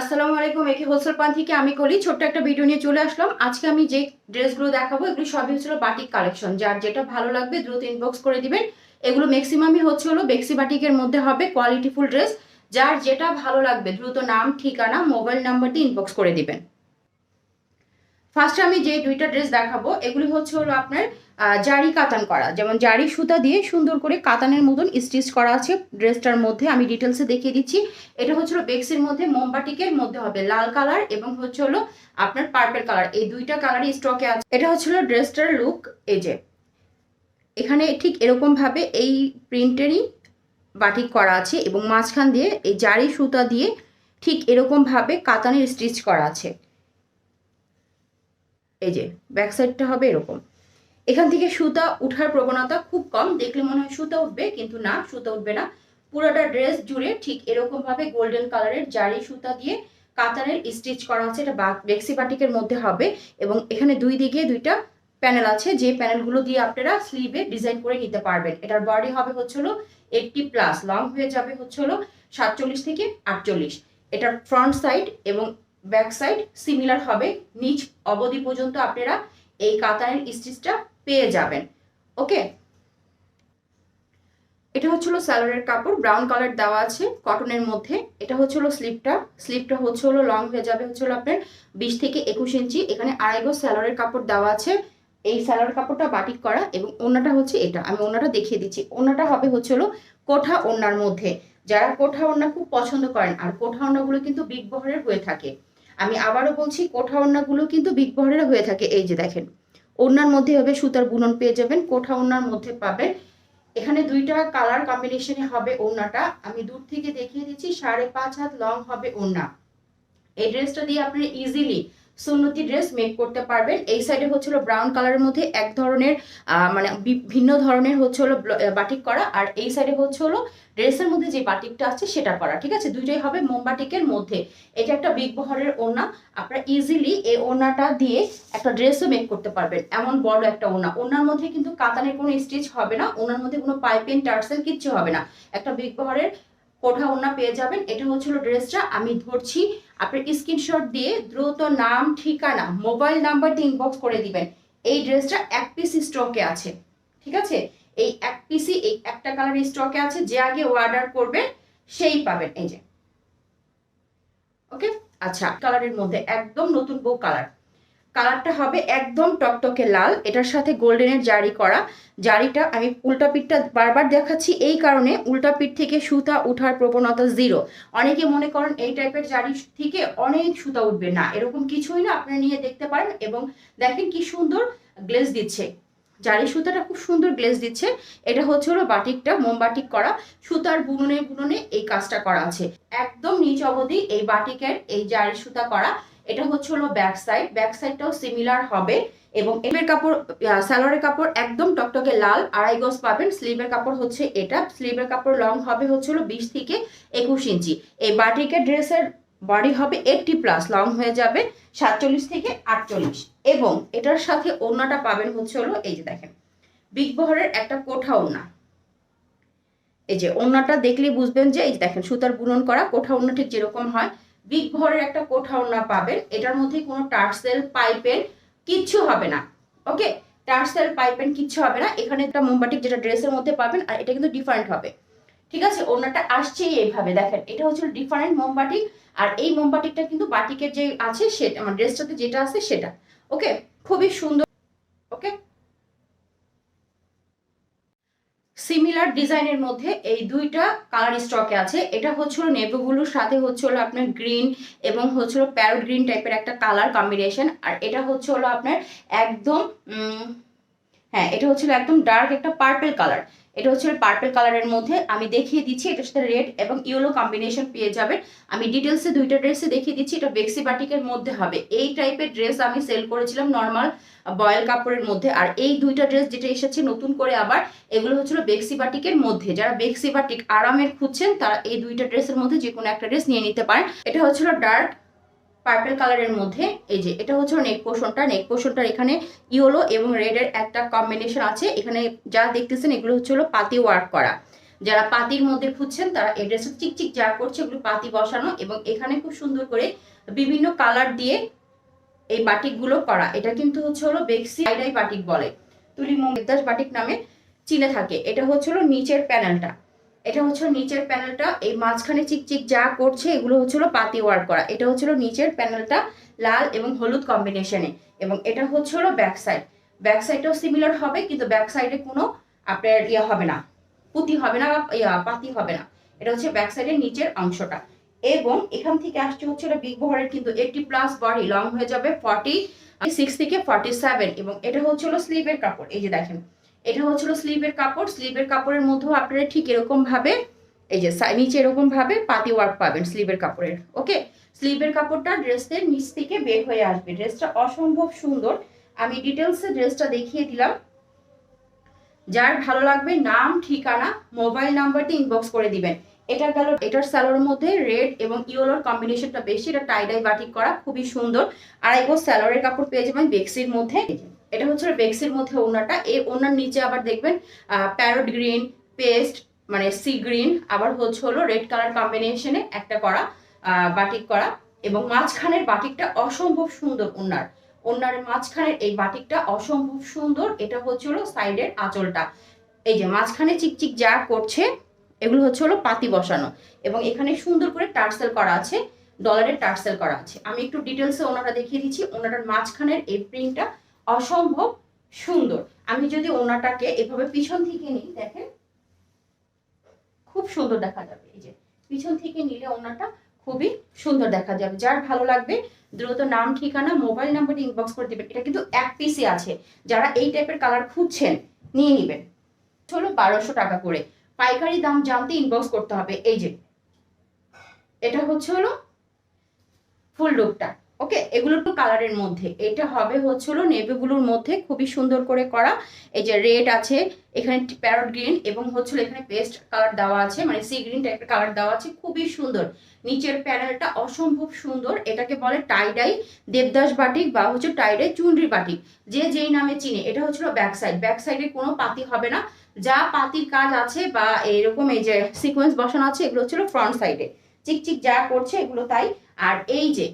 আসসালামু আলাইকুম একে হোলসেল পান থেকে আমি করি ছোট্ট একটা ভিডিও নিয়ে চলে আসলাম। আজকে আমি যে ড্রেসগুলো দেখাবো, এগুলি সবই হচ্ছিল বাটিক কালেকশন। যার যেটা ভালো লাগবে, দ্রুত ইনবক্স করে দিবেন। এগুলো ম্যাক্সিমামই হচ্ছে হলো বেক্সি বাটিকের মধ্যে হবে কোয়ালিটিফুল ড্রেস যার যেটা ভালো লাগবে, দ্রুত নাম, ঠিকানা মোবাইল নাম্বার দিয়ে ইনবক্স করে দিবেন। ফার্স্টে আমি যে দুইটা ড্রেস দেখাবো, এগুলি হচ্ছে হলো আপনার জারি কাতান করা। যেমন জারি সুতা দিয়ে সুন্দর করে কাতানের মতন স্টিচ করা আছে ড্রেসটার মধ্যে। আমি ডিটেলসে দেখিয়ে দিচ্ছি। এটা হচ্ছে বেক্সির মধ্যে মোমবাটিকের মধ্যে হবে লাল কালার এবং হচ্ছে হলো আপনার পার্পেল কালার এই দুইটা কালারই স্টকে আছে। এটা হচ্ছে হলো ড্রেসটার লুক এই যে। এখানে ঠিক এরকম ভাবে এই প্রিন্টেরই বাটিক করা আছে এবং মাঝখান দিয়ে এই জারি সুতা দিয়ে ঠিক এরকম ভাবে কাতানের স্টিচ করা আছে। এই যে ব্যাক সাইডটা হবে এরকম। এখান থেকে সুতা উঠার প্রবণতা খুব কম, দেখলে মনে হয় সুতা উঠবে, কিন্তু না, সুতা উঠবে না। পুরোটা ড্রেস জুড়ে ঠিক এরকম ভাবে গোল্ডেন কালারের জারি সুতা দিয়ে কাতারের স্টিচ করা আছে, এটা বেক্সি বাটিকের মধ্যে হবে। এবং এখানে দুই দিকে দুইটা প্যানেল আছে, যে প্যানেলগুলো দিয়ে আপনারা স্লিভে ডিজাইন করে নিতে পারবেন। এটার বডি হবে হচ্ছে হলো এইটটি প্লাস লং হয়ে যাবে হচ্ছে হলো সাতচল্লিশ থেকে আটচল্লিশ। এটার ফ্রন্ট সাইড এবং ব্যাক সাইড সিমিলার হবে। নিচ অবধি পর্যন্ত আপনারা এই কাতানের স্টিচটা পেয়ে যাবেন। ওকে এটা হচ্ছে হলো স্যালোয়ারের কাপড় ব্রাউন কালার দেওয়া আছে কটনের মধ্যে। এটা হচ্ছে হলো স্লিপটা স্লিপটা হচ্ছে হলো লং হয়ে যাবে হচ্ছে আপনার বিশ থেকে একুশ ইঞ্চি। এখানে আড়াই গো স্যালোয়ারের কাপড় দেওয়া আছে। এই স্যালোয়ার কাপড়টা বাটিক করা এবং ওনাটা হচ্ছে এটা। আমি ওনাটা দেখিয়ে দিচ্ছি। ওনাটা হবে হচ্ছে হলো কোঠা ওনার মধ্যে। যারা কোঠা ওনা খুব পছন্দ করেন, আর কোঠা ওনাগুলো কিন্তু বিগ বহরের হয়ে থাকে। আমি আবারও বলছি, কোঠা ওড়নাগুলো কিন্তু বিগ বহরের হয়ে থাকে। এই যে দেখেন, ওড়নার মধ্যে হবে সুতার বুনন পেয়ে যাবেন, কোঠা ওড়নার মধ্যে পাবেন। এখানে দুইটা কালার কম্বিনেশনে হবে ওড়নাটা। আমি দূর থেকে দেখিয়ে দিচ্ছি, সাড়ে পাঁচ হাত লং হবে ওড়না। এই ড্রেসটা দিয়ে আপনি ইজিলি সুন্নতি ড্রেস মেক করতে পারবেন। এই সাইডে হচ্ছিল ব্রাউন কালারের মধ্যে এক ধরনের মানে ভিন্ন ধরনের হচ্ছে হলো বাটিক করা। আর এই সাইডে হচ্ছে হলো ড্রেসের মধ্যে যে বাটিকটা আছে সেটা করা, ঠিক আছে? দুইটাই হবে মোমবাটিকের মধ্যে। এটা একটা বিগ বহরের ওড়না। আপনারা ইজিলি এই ওড়নাটা দিয়ে একটা ড্রেসও মেক করতে পারবেন। এমন বড় একটা ওড়না। ওনার মধ্যে কিন্তু কাতানের কোনো স্টিচ হবে না। ওনার মধ্যে কোনো পাইপিং, টার্সেল কিচ্ছু হবে না। একটা বিগ বহরের কোঠা ওড়না পেয়ে যাবেন। এটা হচ্ছিল ড্রেসটা। আমি ধরছি, আপনার স্ক্রিনশট দিয়ে দ্রুত নাম, ঠিকানা, মোবাইল নাম্বার দিয়ে ইনবক্স করে দিবেন। এই ড্রেসটা এক পিস স্টকে আছে। ঠিক আছে? এই এক পিসি এই একটা কালার স্টকে আছে। যে আগে অর্ডার করবে, সেই পাবেন। এই যে। ওকে আচ্ছা কালারের মধ্যে একদম নতুন বউ কালার কালারটা হবে একদম টকটকে লাল। এটার সাথে গোল্ডেনের জারি করা। জারিটা আমি উল্টা পিঠটা বারবার দেখাচ্ছি। এই কারণে উল্টা পিঠ থেকে সুতা উঠার প্রবণতা জিরো অনেকে মনে করেন এই টাইপের জারি থেকে অনেক সুতা উঠবে। না, এরকম কিছুই না আপনারা নিয়ে দেখতে পারেন এবং দেখেন কি সুন্দর গ্লেজ দিচ্ছে। জারি সুতাটা খুব সুন্দর গ্লেজ দিচ্ছে। এটা হচ্ছে হলো বাটিকটা, মোমবাটিক করা। সুতার বুননে বুননে এই কাজটা করা আছে। একদম নিচ অবধি এই বাটিকের এই জারি সুতা করা। এটা হচ্ছে হলো ব্যাক সাইড ব্যাক সাইডটাও সিমিলার হবে এবং এমের কাপড় স্যালোয়ারের কাপড় একদম টকটকে লাল, আড়াই গজ পাবেন। স্লিভের কাপড় হচ্ছে এটা। স্লিভের কাপড় লং হবে হচ্ছে হলো বিশ থেকে একুশ ইঞ্চি। এই বাটিকের ড্রেসের বডি হবে এইটটি প্লাস লং হয়ে যাবে সাতচল্লিশ থেকে আটচল্লিশ। এবং এটার সাথে ওড়নাটা পাবেন হচ্ছে হলো, এই যে দেখেন, বিগ বহরের একটা কোঠা ওড়না। এই যে ওড়নাটা দেখলেই বুঝবেন যে, এই দেখেন, সুতার বুনন করা কোঠা ওড়না ঠিক যেরকম হয়। বিগ ভরের একটা কোঠা ওড়না পাবেন। এটার মধ্যে কোনো টার্সেল পাইপের কিচ্ছু হবে না। ওকে টার্সেল পাইপেন কিচ্ছু হবে না। এখানে একটা মোমবাটিক যেটা ড্রেসের মধ্যে পাবেন, আর এটা কিন্তু ডিফারেন্ট হবে। ঠিক আছে? ওড়নাটা আসছেই এইভাবে, দেখেন। এটা হচ্ছে ডিফারেন্ট মোমবাটিক আর এই মোমবাটিকটা কিন্তু বাটিকের যে আছে, সেটা আমার ড্রেসটাতে যেটা আছে, সেটা। ওকে খুবই সুন্দর। ওকে সিমিলার ডিজাইনের মধ্যে এই দুইটা কালার স্টকে আছে। এটা হচ্ছিল নেভি ব্লুর সাথে হচ্ছে হলো আপনার গ্রিন এবং হচ্ছিল প্যারোট গ্রিন টাইপের একটা কালার কম্বিনেশন আর এটা হচ্ছে হলো আপনার একদম হ্যাঁ এটা হচ্ছিল একদম ডার্ক একটা পার্পেল কালার এটা হচ্ছে পার্পল কালারের মধ্যে। আমি দেখিয়ে দিচ্ছি, এটার সাথে রেড এবং ইয়েলো কম্বিনেশন পেয়ে যাবেন। আমি ডিটেলসে দুইটা ড্রেসে দেখিয়ে দিচ্ছি, এটা বেক্সি বাটিকের মধ্যে হবে। এই টাইপের ড্রেস আমি সেল করেছিলাম নর্মাল বয়েল কাপড়ের মধ্যে। আর এই দুইটা ড্রেস যেটা এসেছে নতুন করে আবার, এগুলো হচ্ছিল বেক্সি বাটিকের মধ্যে। যারা বেক্সি বাটিক আরামের খুঁজছেন, তারা এই দুইটা ড্রেসের মধ্যে যে কোনো একটা ড্রেস নিয়ে নিতে পারেন। এটা হচ্ছিল ডার্ক পার্পল কালারের মধ্যে, এই যে, এটা হচ্ছে নেক পোর্শনটা নেক পোর্শনটার এখানে ইয়েলো এবং রেডের একটা কম্বিনেশন আছে। এখানে যা দেখতেছেন, এগুলো হচ্ছে হলো পাতি ওয়ার্ক করা। যারা পাতির মধ্যে খুঁজছেন, তারা এই ড্রেসটা চিকচিক যা করছে, এগুলো পাতি বসানো এবং এখানে খুব সুন্দর করে বিভিন্ন কালার দিয়ে এই বাটিকগুলো করা। এটা কিন্তু হচ্ছে হলো বেক্সি আইডাই বাটিক বলে। তুলি মোমদাস বাটিক নামে চিনে থাকে। এটা হচ্ছে হলো নিচের প্যানেলটা এটা হচ্ছে নিচের প্যানেলটা এই মাঝখানে চিকচিক যা করছে, এগুলো হচ্ছে হলো পাতি ওয়ার্ক করা। এটা হচ্ছিল নিচের প্যানেলটা লাল এবং হলুদ কম্বিনেশনে এবং এটা হচ্ছে হলো ব্যাক সাইড ব্যাক সিমিলার হবে, কিন্তু ব্যাক সাইডে কোনো আপনার ইয়ে হবে না। পুঁতি হবে না বা পাতি হবে না। এটা হচ্ছে ব্যাক সাইডের নিচের অংশটা। এবং এখান থেকে আসছে হচ্ছে বিগ বহরের কিন্তু এইটি প্লাস বডি লং হয়ে যাবে ফর্টি সিক্স থেকে ফর্টি সেভেন এবং এটা হচ্ছিল স্লিভের কাপড়। এই যে দেখেন এটা হচ্ছিল স্লিভের কাপড়। স্লিভের কাপড়ের মধ্যেও আপনারা ঠিক এরকম ভাবে এই যে নিচে এরকম ভাবে পাতি ওয়ার্ক পাবেন স্লিভের কাপড়ের, ওকে? স্লিভের কাপড়টা ড্রেসের নিচ থেকে বের হয়ে আসবে। ড্রেসটা অসম্ভব সুন্দর। আমি ডিটেলসে ড্রেসটা দেখিয়ে দিলাম। যার ভালো লাগবে নাম, ঠিকানা মোবাইল নাম্বারটি ইনবক্স করে দিবেন। এটা গেল, এটার স্যালোর মধ্যে রেড এবং ইয়েলোর কম্বিনেশনটা বেশি। এটা টাইডাই বাটিক করা, খুবই সুন্দর। আর এগো স্যালোরের কাপড় পেয়ে যাবেন বেক্সির মধ্যে। এটা হচ্ছে বেক্সির মধ্যে ওনাটা এই ওনার নিচে আবার দেখবেন প্যারোট গ্রিন পেস্ট মানে সি গ্রিন আবার হচ্ছে হলো রেড কালার কম্বিনেশনে একটা করা বাটিক করা এবং মাঝখানের বাটিকটা অসম্ভব সুন্দর ওনার ওনার মাঝখানের এই বাটিকটা অসম্ভব সুন্দর, এটা হচ্ছে হলো সাইডের আঁচলটা। এই যে মাঝখানে চিকচিক যা করছে, এগুলো হচ্ছে হলো পাতি বসানো এবং এখানে সুন্দর করে টার্সেল করা আছে ডলারের টার্সেল করা আছে। আমি একটু ডিটেলসে ওনাটা দেখিয়ে দিচ্ছি। ওনাটার মাঝখানের এই প্রিন্টটা অসম্ভব সুন্দর। আমি যদি ওনাটাকে এভাবে পিছন থেকে নিই, দেখেন, খুব সুন্দর দেখা যাবে। এই যে, পিছন থেকে নিলে ওনাটা খুবই সুন্দর দেখা যাবে। যার ভালো লাগবে, দ্রুত নাম, ঠিকানা, মোবাইল নাম্বার ইনবক্স করে দিবেন। এটা কিন্তু এক পিসি আছে। যারা এই টাইপের কালার খুঁজছেন, নিয়ে নেবেন। হলো বারোশো টাকা করে। পাইকারি দাম জানতে ইনবক্স করতে হবে। এই যে, এটা হচ্ছে হলো ফুল লুকটা ওকে এগুলো একটু কালারের মধ্যে। এটা হবে হচ্ছে হলো নেভিগুলোর মধ্যে, খুবই সুন্দর করে করা। এই যে রেড আছে, এখানে প্যারট গ্রিন এবং হচ্ছে হলো এখানে পেস্ট কালার দেওয়া আছে মানে সি গ্রিন টাইপের কালার দেওয়া আছে, খুবই সুন্দর। নিচের প্যানেলটা অসম্ভব সুন্দর, এটাকে বলে টাইডাই দেবদাস বাটিক বা হচ্ছে টাইডাই চুনরি বাটিক যে যেই নামে চিনে, এটা হচ্ছিল ব্যাক সাইড ব্যাক সাইডে কোনো পাতি হবে না। যা পাতির কাজ আছে বা এরকম এই যে সিকোয়েন্স বসানো আছে, এগুলো হচ্ছিল ফ্রন্ট সাইডে চিকচিক যা করছে, এগুলো তাই। আর এই যে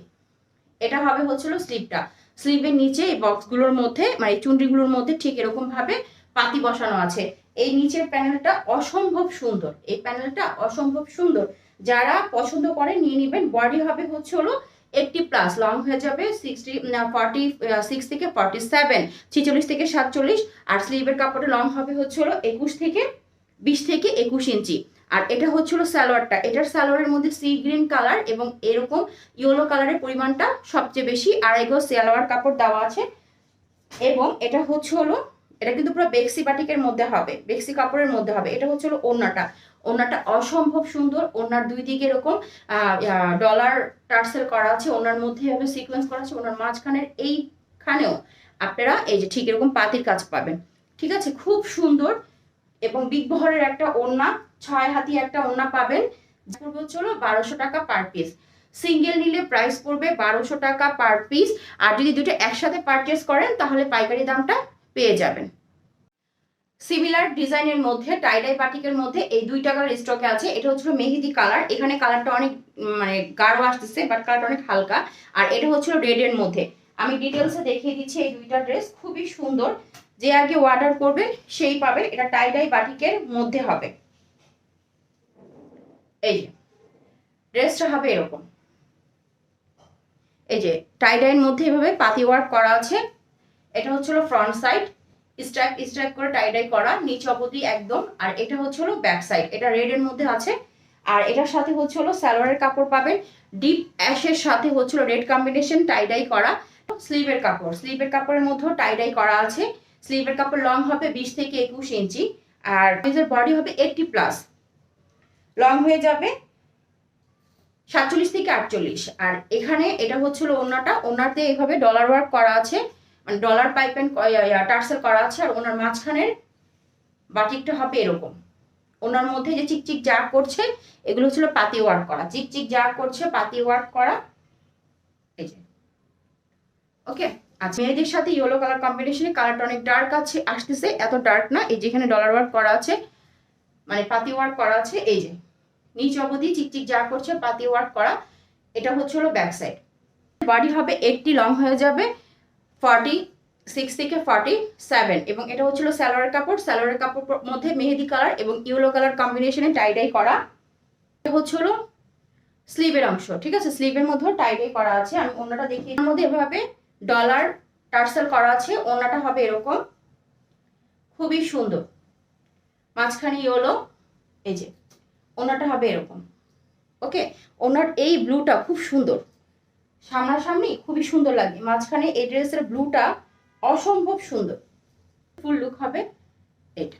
এটা হবে হচ্ছিল স্লিপটা। স্লিপের নিচে এই বক্সগুলোর মধ্যে মানে চুনরিগুলোর মধ্যে ঠিক এরকম ভাবে পাতি বসানো আছে। এই নিচের প্যানেলটা অসম্ভব সুন্দর। এই প্যানেলটা অসম্ভব সুন্দর। যারা পছন্দ করে নিয়ে নেবেন, বডি হবে হচ্ছে হলো এইটটি প্লাস, লং হয়ে যাবে সিক্সটি ফর্টি সিক্স থেকে ফর্টি সেভেন, ছিচল্লিশ থেকে সাতচল্লিশ, আর স্লিভের কাপড়ের লং হবে হচ্ছে হলো একুশ থেকে বিশ থেকে একুশ ইঞ্চি। আর এটা হচ্ছিল স্যালোয়ারটা। এটার স্যালোয়ারের মধ্যে সি গ্রিন কালার এবং এরকম ইয়েলো কালারের পরিমাণটা সবচেয়ে বেশি আড়াই গজ সালোয়ার কাপড় দেওয়া আছে। এবং এটা হচ্ছে হলো এটা কিন্তু পুরো বেক্সি বাটিকের মধ্যে হবে, বেক্সি কাপড়ের মধ্যে হবে। এটা হচ্ছে হলো ওড়নাটা। ওড়নাটা অসম্ভব সুন্দর। ওড়নার দুই দিকে এরকম ডলার টার্সেল করা আছে। ওনার মধ্যে হবে সিকোয়েন্স করা আছে। ওনার মাঝখানের এইখানেও আপনারা এই যে ঠিক এরকম পাতির কাজ পাবেন। ঠিক আছে? খুব সুন্দর এবং বিগ বহরের একটা ওড়না। ছয় হাতি একটা ওড়না পাবেন। হলো বারোশো টাকা পার পিস সিঙ্গেল নিলে প্রাইস পড়বে বারোশো টাকা পার পিস আর যদি দুটো একসাথে পারচেস করেন, তাহলে পাইকারি দামটা পেয়ে যাবেন। সিমিলার ডিজাইনের মধ্যে টাইডাই বাটিকের মধ্যে এই দুই টাকার স্টকে আছে। এটা হচ্ছে মেহেদি কালার এখানে কালারটা অনেক মানে গাঢ় আসতেছে বাট কালারটা অনেক হালকা। আর এটা হচ্ছিল রেডের মধ্যে। আমি ডিটেলসে দেখিয়ে দিচ্ছি এই দুইটা ড্রেস খুবই সুন্দর। যে আগে অর্ডার করবে, সেই পাবে। এটা টাইডাই বাটিকের মধ্যে হবে। এই যে ড্রেসটা হবে এরকম। এই যে টাইডাইয়ের মধ্যে এভাবে পাতি ওয়ার্ক করা আছে। এটা হচ্ছিল ফ্রন্ট সাইড স্ট্রাইপ স্ট্রাইপ করে টাইডাই করা, নিচ অবধি একদম, আর এটা হচ্ছে হলো ব্যাক সাইড এটা রেড এর মধ্যে আছে। আর এটার সাথে হচ্ছে হলো সালোয়ারের কাপড় পাবেন ডিপ অ্যাশের সাথে হচ্ছিল রেড কম্বিনেশন টাইডাই করা স্লিভের কাপড়। স্লিভের কাপড়ের মধ্যেও টাইডাই করা আছে। স্লিভের কাপড় লং হবে বিশ থেকে একুশ ইঞ্চি, আর বডি হবে এইটটি প্লাস লং হয়ে যাবে সাতচল্লিশ থেকে আটচল্লিশ। আর এখানে এটা হচ্ছিল ওনাটা ওনাতে এভাবে ডলার ওয়ার্ক করা আছে। মানে ডলার পাইপ অ্যান্ড টার্সেল করা আছে। আর ওনার মাঝখানের বাটিকটা হবে এরকম। ওনার মধ্যে যে চিকচিক যা করছে, এগুলো হচ্ছিল পাতি ওয়ার্ক করা। চিকচিক যা করছে, পাতি ওয়ার্ক করা। এই যে। ওকে আচ্ছা মেয়েদের সাথে ইয়েলো কালার কম্বিনেশনে কালারটা অনেক ডার্ক আছে, আসতেছে। এত ডার্ক না। এই যেখানে ডলার ওয়ার্ক করা আছে মানে পাতি ওয়ার্ক করা আছে, এই যে, নিচ অবধি চিকচিক যা করছে পাতি ওয়ার্ক করা, এটা হচ্ছে হলো ব্যাক সাইড বডি হবে এইটটি লং হয়ে যাবে ফর্টি সিক্স থেকে ফর্টি সেভেন এবং এটা হচ্ছিল স্যালোয়ারের কাপড় স্যালোয়ারের কাপড় মধ্যে মেহেদি কালার এবং ইয়েলো কালার কম্বিনেশনে টাইডাই করা। এটা হচ্ছে হলো স্লিভের অংশ, ঠিক আছে? স্লিভের মধ্যেও টাইডাই করা আছে, আমি অন্যটা দেখি এর মধ্যে এভাবে ডলার টার্সেল করা আছে অন্যটা হবে এরকম। খুবই সুন্দর। মাঝখানে ইয়েলো এই যে, ওনাটা হবে এরকম, ওকে? ওনার এই ব্লুটা খুব সুন্দর, সামনাসামনি খুবই সুন্দর লাগে, মাঝখানে এই ড্রেসের ব্লুটা অসম্ভব সুন্দর, ফুল লুক হবে এটা।